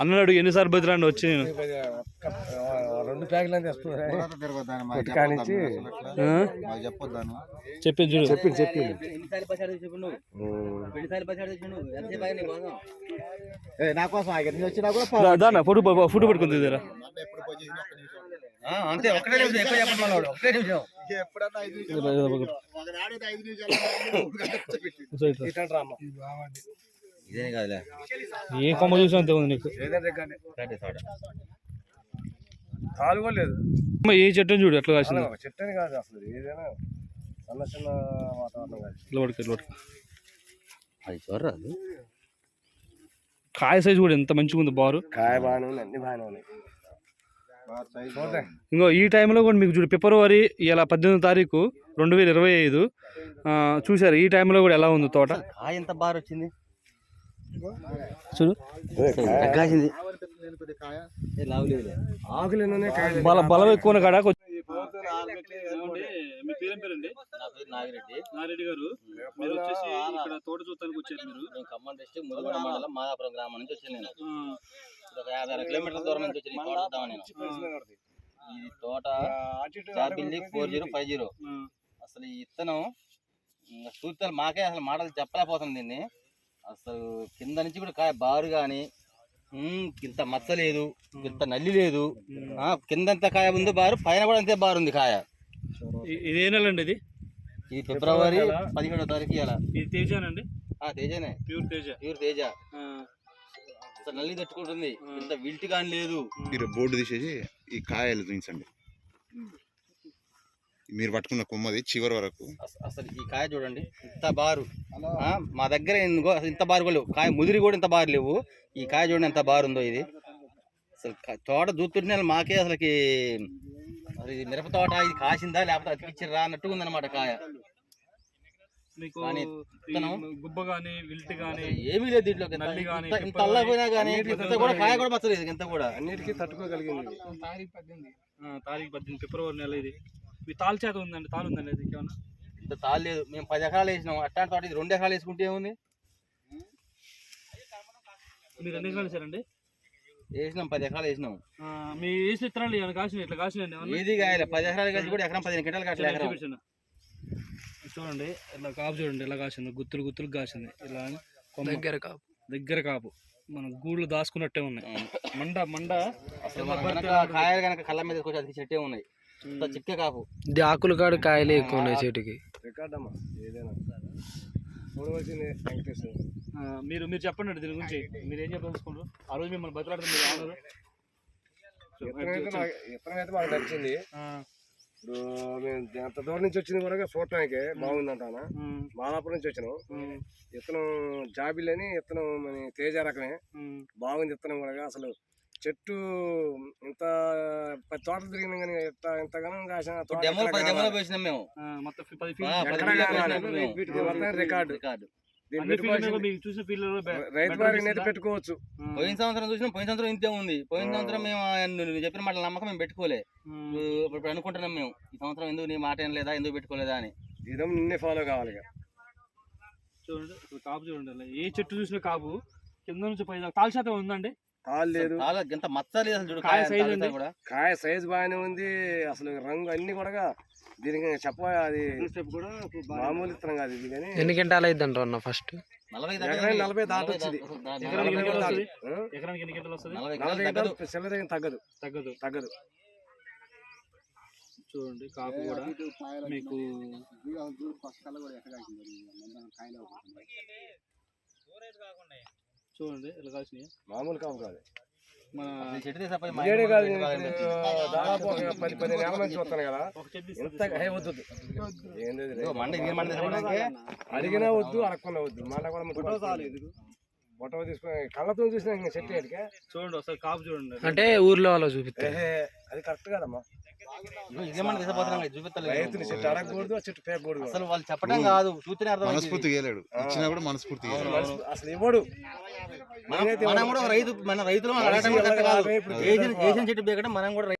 అన్నాడు ఎన్నిసార్లు బతిలాండి వచ్చి నేను? రెండు ప్యాకెట్లు చెప్పింది చూడు. చెప్పు చెప్పు నీ కోసం ఫోటో పెట్టుకుంది అంతే ఒకటే నిమిషం ఎక్కువ చెప్పండి వాడు ఒకటే నిమిషం. ఎప్పుడన్నా ఐదు నిమిషాలు కాదులే. ఏ కొమ్మ చూసినా అంతే ఉంది నీకు. ఏదంటే కానీ రండి తోట తాలు కూడా లేదు. అమ్మ ఏ చెట్టుని చూడు ఎట్లా కాసింది? చెట్టని కాదు అసలు ఏదైనా చిన్న చిన్న వాతావరణం కాదు. అది చూడరా అది కాయ సైజు కూడా ఎంత మంచిగా ఉంది బారు. కాయ బాగానే ఉంది అన్ని బాగానే ఉన్నాయి. ఇంకో ఈ టైంలో కూడా మీకు చూడు ఫిబ్రవరి ఇలా పద్దెనిమిది తారీఖు రెండు వేల ఇరవై ఐదు ఆ, చూశారు. ఈ టైంలో కూడా ఎలా ఉంది తోట? కాయ ఎంత బాగా వచ్చింది? చూడు. కాసింది బల బలం ఎక్కువ కాడ కొంచెం మీ పేరేం పేరండి? నా పేరు నాగిరెడ్డి. నారెడ్డి గారు. మీరు వచ్చేసి ఇక్కడ తోట చూడటానికి వచ్చారు మీరు. నేను ఖమ్మం డిస్ట్రిక్ట్ ముదిగొండ మండలం మాదాపురం గ్రామం నుంచి వచ్చాను నేను. ఒక యాభై అరవై కిలోమీటర్ల దూరం నుంచి వచ్చాను ఈ తోట నేను. ఈ తోట జాబిల్లి ఫోర్ జీరో ఫైవ్ జీరో. అసలు ఈ ఇత్తనం చూస్తే మాకే అసలు మాటలు చెప్పలేకపోతుంది దీన్ని. అసలు కింద నుంచి కూడా కాయ బారు కానీ ఇంత మచ్చ లేదు ఇంత నల్లి లేదు. ఆ, కింద ఎంత కాయ ఉంది బారు పైన కూడా అంతే బారు ఉంది కాయ. ఇది అండి ఇది? ఈ ఫిబ్రవరి పదిహేడో తారీఖు ఇది తేజానండి ఆ తేజనే. ప్యూర్ తేజ. ప్యూర్ తేజ. నల్లి తట్టుకుంటుంది. ఇంత విల్ట్ కానీ లేదు. మీరు బోర్డు తీసేసి ఈ కాయలు చూపించండి మీరు పట్టుకున్న కొమ్మది చివరి వరకు. అస- అసలు ఈ కాయ చూడండి ఇంత బారు. మా దగ్గర ఇంత బారు కూడా లేవు. కాయ ముదిరి కూడా ఇంత బారు లేవు. ఈ కాయ చూడండి ఎంత బారు ఉందో ఇది. అసలు తోట చూస్తుంటే మాకే అసలుకి మిరప తోట ఇది కాసిందా లేకపోతే అతికిచ్చిర్రా అన్నట్టుగా ఉందన్నమాట కాయ. మీకు కానీ? గుబ్బ గాని విల్ట్ గాని అసలు ఏమీ లేదు దీంట్లో. ఇంత- నల్లి గాని, ఇంత- ఇంత పిప్పలు అల్లపోయినా కానీ ఇంత కూడా కాయ కూడా మచ్చలేదు ఇంత కూడా. అన్నిటికీ తట్టుకోగలిగింది. ఆ, తారీఖు పద్దెనిమిది ఫిబ్రవరి నెల ఇది. మీ తాలు చేత ఉందండి తాలు ఉందండి ఇది ఏమన్నా ఇంత తాళ్ళు లేదు. మేము పది ఎకరాలు వేసినాం. అట్లాంటి తోట ఇది రెండు ఎకరాలు వేసుకుంటే ఏముంది? మీరు ఎన్ని ఎకరాలు వేసారండి? వేసినాం పది ఎకరాలు వేసినాం. ఆ, మీ వేసిన విత్తనాలు కాసిన ఇట్లా కాసినండి ఏమన్నా? ఏది కాయలే పది ఎకరాలు కలిసి కూడా ఎకరం పదిహేను కింటాలు కట్టలే ఎకరం. చూపించండి. చూడండి ఇలా కాపు చూడండి ఇలా కాసింది గుత్తులు గుత్తులు కాసింది. ఇలా దగ్గర కాపు. దగ్గర కాపు. మన గూళ్ళు దాచుకున్నట్టే ఉన్నాయి. మండ మండ. కాయలు కనుక కళ్ళ మీద కొంచెం అతికి చెట్టే ఉన్నాయి. ఇంత చిక్కే కాపు. ఇది ఆకులు కాడు కాయలే ఎక్కువ ఉన్నాయి చెట్టుకి. మీరు మీరు చెప్పండి దీని గురించి. మీరు ఏం చెప్పదలుచుకుంటారు ఆ రోజు మిమ్మల్ని బతులాడుతుంది అయితే అయితే మాకు నచ్చింది ఇప్పుడు మేము అంత దూరం నుంచి వచ్చింది కూడా చూడటానికి బాగుంది అంటాను ఉమ్, మాదాపురం నుంచి వచ్చినాం. ఉమ్, ఇత్తనం జాబిల్ అని ఇత్తనం మన తేజ రకమే. బాగుంది ఇత్తనం కూడా అసలు. చెట్టు ఇంత పది తోటలు తిరిగినా కానీ ఇంత ఇంతగానో కాసిన మొత్తం రికార్డు రైతు వారికి నెట్ పెట్టుకోవచ్చు. పోయిన సంవత్సరం చూసినాం పోయిన సంవత్సరం ఇంతే ఉంది. పోయిన సంవత్సరం మేము. నువ్వు చెప్పిన మాట నమ్మకం మేము పెట్టుకోలే. ఇప్పుడు అనుకుంటున్నాం మేము ఈ సంవత్సరం ఎందుకు నీ మాట ఏం లేదా ఎందుకు పెట్టుకోలేదా అని. ఇదం నిన్నే ఫాలో కావాలి. చూడండి కాపు చూడండి. ఏ చెట్టు చూసిన కాపు కింద నుంచి పై దాకా తాళ శాతం ఉందండి? తాళ్ళు లేదు. ఎంత మచ్చ లేదు అసలు చూడు కాయ. కూడా. కాయ సైజ్ బాగానే ఉంది అసలు రంగు అన్ని కూడా దీనికి చెప్ప అది స్టెప్ కూడా మామూలు ఇత్తనం కాదు ఇది కానీ ఎన్ని క్వింటాలు అయింది అంటారు ఫస్ట్? నలభై గంటలు దాటి. గంటలు వస్తుంది? నలభై గంటలు తగ్గదు. గంటలు చిల్లర తగ్గదు. తగ్గదు. తగ్గదు. చూడండి కాపు కూడా మీకు చూడండి ఇలా కాసినాయి? మామూలు కావు కాదు. కాదు. దాదాపు ఒక పది పదిహేను ఏళ్ళ నుంచి వస్తాను కదా. వద్దు అడిగినా వద్దు అడగకుండా వద్దు. మళ్ళీ కూడా. ఫోటో తీసుకొని కళ్ళతో చూసిన ఇంకా చెట్టు ఏడికే? చూడండి ఒకసారి కాపు చూడండి. అంటే ఊర్లో వాళ్ళు చూపిస్తారు. ఏహే, అది కరెక్ట్ కదమ్మా. రైతుని చెట్టు అడగకూడదు ఆ చెట్టు పేకూడదు. అసలు వాళ్ళు చెప్పడం కాదు చూస్తేనే అర్థం మనస్ఫూర్తి గేలాడు ఇచ్చినా కూడా మనస్ఫూర్తి అసలు మనసు- అసలు ఇవ్వడు. మనం కూడా రైతు మన రైతులు మనం అడగడం ఏసిన చెట్టు బేకడం మనం కూడా